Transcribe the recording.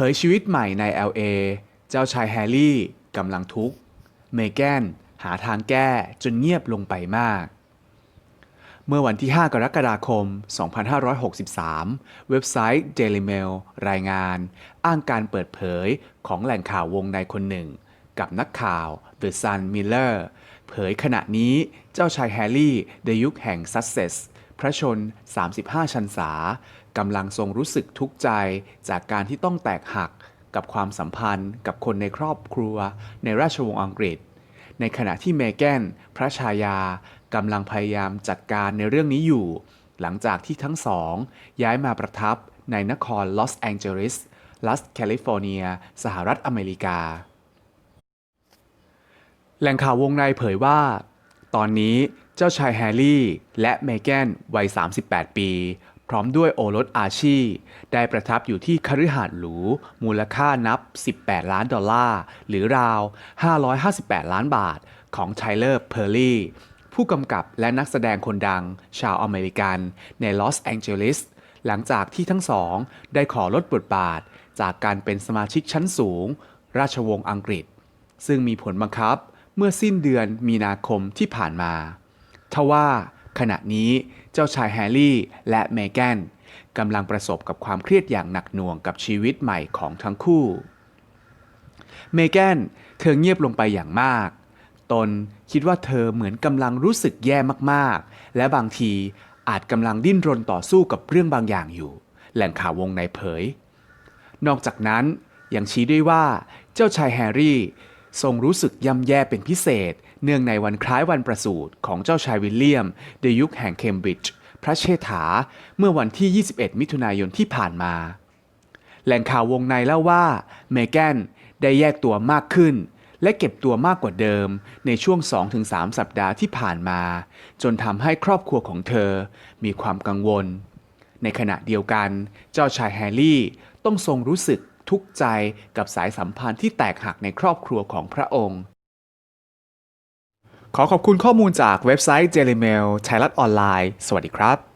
เผยชีวิตใหม่ใน LA เจ้าชายแฮร์รี่กำลังทุกข์ เมแกนหาทางแก้จนเงียบลงไปมาก เมื่อวันที่ 5 กรกฎาคม 2563 เว็บไซต์ Daily Mail รายงาน อ้างการเปิดเผยของแหล่งข่าววงในคนหนึ่ง กับนักข่าว The Sun Miller เผยขณะนี้เจ้าชายแฮร์รี่ในยุคแห่งซัสเซส พระชน 35 ชันษากำลังทรงรู้สึกทุกข์ใจจากการที่ต้องแตกหักกับความสัมพันธ์กับคนในครอบครัว ในราชวงศ์อังกฤษ ในขณะที่เมแกนพระชายากำลังพยายามจัดการในเรื่องนี้อยู่ หลังจากที่ทั้งสอง ย้ายมาประทับในนครลอสแองเจลิส รัฐแคลิฟอร์เนีย สหรัฐอเมริกา แหล่งข่าววงในเผยว่า ตอนนี้ เจ้าชายแฮร์รี่ และเมแกนวัย 38 ปี พร้อมด้วยโอรสอาชี ได้ประทับอยู่ที่คฤหาสน์หรู มูลค่านับ 18 ล้านดอลลาร์ หรือราว 558 ล้านบาท ของไทเลอร์เพอร์ลีผู้กำกับและนักแสดงคนดัง ชาวอเมริกัน ในลอสแองเจลิสหลังจากที่ทั้งสอง ได้ขอลดบทบาท จากการเป็นสมาชิกชั้นสูง ราชวงศ์อังกฤษ ซึ่งมีผลบังคับเมื่อสิ้นเดือนมีนาคมที่ผ่านมา ทว่าขณะนี้เจ้าชายแฮร์รี่และเมแกนกำลังประสบกับความเครียดอย่างหนักหน่วงกับชีวิตใหม่ของทั้งคู่ เมแกนเธอเงียบลงไปอย่างมาก ตนคิดว่าเธอเหมือนกำลังรู้สึกแย่มากๆ และบางทีอาจกำลังดิ้นรนต่อสู้กับเรื่องบางอย่างอยู่ แหล่งข่าววงในเผย นอกจากนั้นยังชี้ด้วยว่าเจ้าชายแฮร์รี่ ทรงรู้สึกย่ำแย่เป็นพิเศษ เนื่องในวันคล้ายวันประสูติของเจ้าชายวิลเลียมในยุคแห่งเคมบริดจ์พระเชษฐา เมื่อวันที่ 21 มิถุนายนที่ผ่านมา แหล่งข่าววงในเล่าว่า เมแกนได้แยกตัวมากขึ้น และเก็บตัวมากกว่าเดิมในช่วง 2-3 สัปดาห์ที่ผ่านมา จนทำให้ครอบครัวของเธอมีความกังวล ในขณะเดียวกัน เจ้าชายแฮร์รี่ต้องทรงรู้สึก ทุกข์ใจกับสายสัมพันธ์ที่แตกหักในครอบครัวของพระองค์ ขอขอบคุณข้อมูลจากเว็บไซต์ Daily Mail ไทยรัฐออนไลน์ สวัสดีครับ